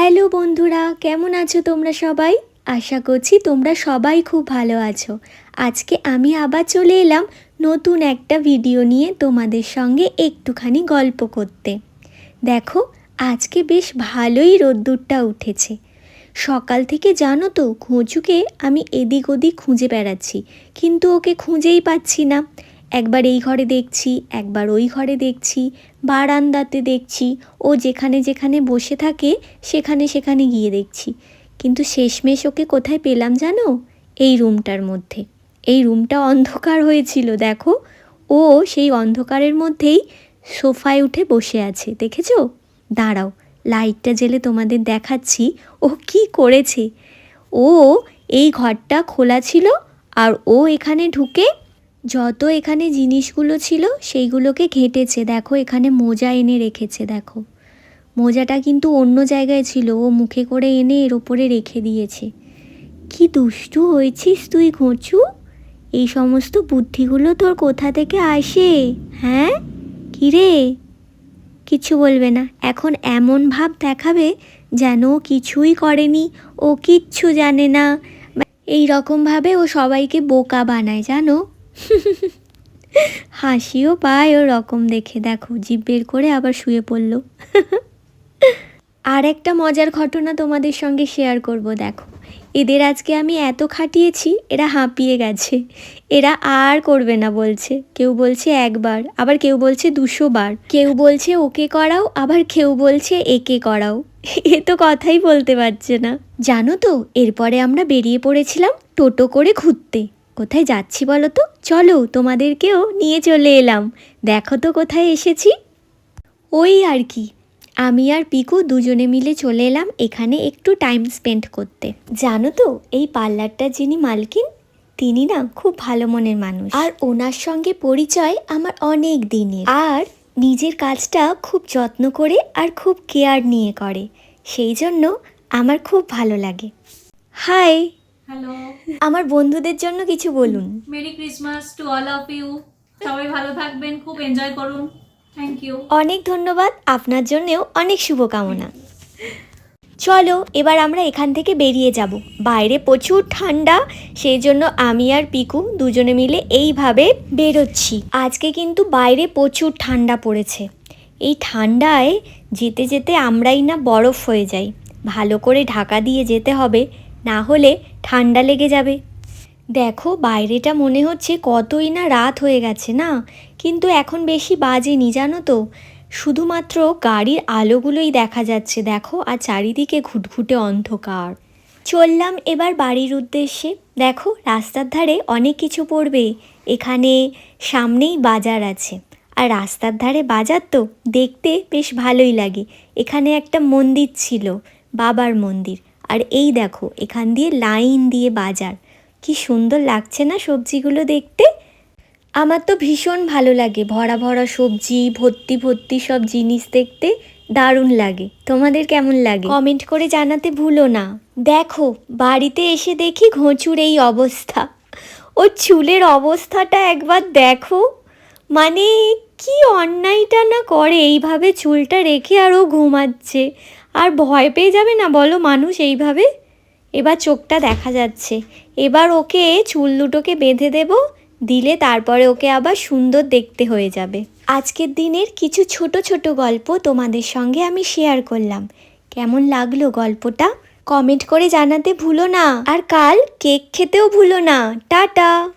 Hello বন্ধুরা, কেমন আছো তোমরা সবাই? আশা করছি তোমরা সবাই খুব ভালো আছো। আজকে আমি আবার চলে এলাম নতুন একটা ভিডিও নিয়ে তোমাদের সঙ্গে একটুখানি গল্প করতে। দেখো, আজকে বেশ ভালোই রোদ্দুরটা উঠেছে। সকাল থেকে জানো তো, ঘুঁচুকে আমি এদিক ওদিক খুঁজে বেড়াচ্ছি, কিন্তু ওকে খুঁজেই পাচ্ছি না। একবার এই ঘরে দেখছি, একবার ওই ঘরে দেখছি, বারান্দাতে দেখছি, ও যেখানে যেখানে বসে থাকে, সেখানে সেখানে গিয়ে দেখছি। কিন্তু শেষমেশ ওকে কোথায় পেলাম জানো? এই রুমটার মধ্যে। এই রুমটা অন্ধকার হয়েছিল, দেখো। ও সেই অন্ধকারের মধ্যেই সোফায় উঠে বসে আছে, দেখেছ? দাঁড়াও, লাইটটা জেলে তোমাদের দেখাচ্ছি, ও কি করেছে? ও এই ঘরটা খোলা ছিল, আর ও এখানে ঢুকে যত এখানে জিনিসগুলো ছিল, সেইগুলোকে ঘেটেছে। দেখো, এখানে মোজা এনে রেখেছে, দেখো। মোজাটা কিন্তু অন্য জায়গায় ছিল, ও মুখে করে এনে এর ওপরে রেখে দিয়েছে। কি দুষ্টু হয়েছিস তুই, ঘোঁচু? এই সমস্ত বুদ্ধিগুলো তোর কোথা থেকে আসে? হ্যাঁ? কিরে কিছু বলবে না। এখন এমন ভাব দেখাবে যেন ও কিছুই করেনি। ও কিচ্ছু জানে না। এই রকমভাবে ও সবাইকে বোকা বানায়, জানো? হাসিও পায় ও রকম দেখে। দেখো, জিভ বের করে আবার শুয়ে পড়ল। আর একটা মজার ঘটনা তোমাদের সঙ্গে শেয়ার করব, দেখো। এদের আজকে আমি এত খাটিয়েছি, এরা হাঁপিয়ে গেছে। এরা আর করবে না বলছে। কেউ বলছে একবার, আবার কেউ বলছে দুশো বার। কেউ বলছে ওকে করাও, আবার কেউ বলছে একে করাও। এ তো কথাই বলতে পারছে না। জানো তো, এরপরে আমরা বেরিয়ে পড়েছিলাম টোটো করে ঘুরতে। কোথায় যাচ্ছি বলো তো? চলো, তোমাদেরকেও নিয়ে চলে এলাম। দেখো তো কোথায় এসেছি। ওই আর কি। আমি আর পিকু দুজনে মিলে চলে এলাম এখানে একটু টাইম স্পেন্ড করতে। জানো তো, এই পার্লারটা যিনি মালকিন, তিনি না খুব ভালো মনের মানুষ। আর ওনার সঙ্গে পরিচয় আমার অনেক দিনের। আর নিজের কাজটা খুব যত্ন করে আর খুব কেয়ার নিয়ে করে। সেই জন্য আমার খুব ভালো লাগে। হাই হ্যালো আমার বন্ধুদের জন্য কিছু বলুন। Merry Christmas to all of you সবাই ভালো থাকবেন খুব এনজয় করুন। থ্যাংক ইউ অনেক ধন্যবাদ আপনার জন্যেও অনেক শুভকামনা। চলো এবার আমরা এখান থেকে বেরিয়ে যাব। বাইরে প্রচুর ঠান্ডা সেই জন্য আমি আর পিকু দুজনে মিলে এইভাবে বেরোচ্ছি। আজকে কিন্তু বাইরে প্রচুর ঠান্ডা পড়েছে। এই ঠান্ডায় যেতে যেতে আমরাই না বরফ হয়ে যাই। ভালো করে ঢাকা দিয়ে যেতে হবে না হলে ঠান্ডা লেগে যাবে। দেখো, বাইরেটা মনে হচ্ছে কতই না রাত হয়ে গেছে না? কিন্তু এখন বেশি বাজেনি, জানো তো। শুধুমাত্র গাড়ির আলোগুলোই দেখা যাচ্ছে, দেখো, আর চারিদিকে ঘুটঘুটে অন্ধকার। চললাম এবার বাড়ির উদ্দেশ্যে। দেখো, রাস্তার ধারে অনেক কিছু পড়বে। এখানে সামনেই বাজার আছে। আর রাস্তার ধারে বাজার তো দেখতে বেশ ভালোই লাগে। এখানে একটা মন্দির ছিল, বাবার মন্দির। আর এই দেখো, এখান দিয়ে লাইন দিয়ে বাজার। কি সুন্দর লাগছে না সবজিগুলো দেখতে? আমার তো ভীষণ ভালো লাগে, ভরা ভরা সবজি, ভর্তি ভর্তি সব জিনিস দেখতে দারুণ লাগে। তোমাদের কেমন লাগে? কমেন্ট করে জানাতে ভুলো না। দেখো, বাড়িতে এসে দেখি ঘোঁচুর এই অবস্থা। ওর চুলের অবস্থাটা একবার দেখো। মানে কি অন্যায়টা না করে এইভাবে চুলটা রেখে আর ও ঘুমাচ্ছে? আর ভয় পেয়ে যাবে না বলো মানুষ এইভাবে? এবার চোখটা দেখা যাচ্ছে। এবার ওকে চুল দুটোকে বেঁধে দেব, দিলে তারপরে ওকে আবার সুন্দর দেখতে হয়ে যাবে। আজকের দিনের কিছু ছোট ছোট গল্প তোমাদের সঙ্গে আমি শেয়ার করলাম। কেমন লাগল গল্পটা? কমেন্ট করে জানাতে ভুলো না। আর কাল কেক খেতেও ভুলো না। টাটা!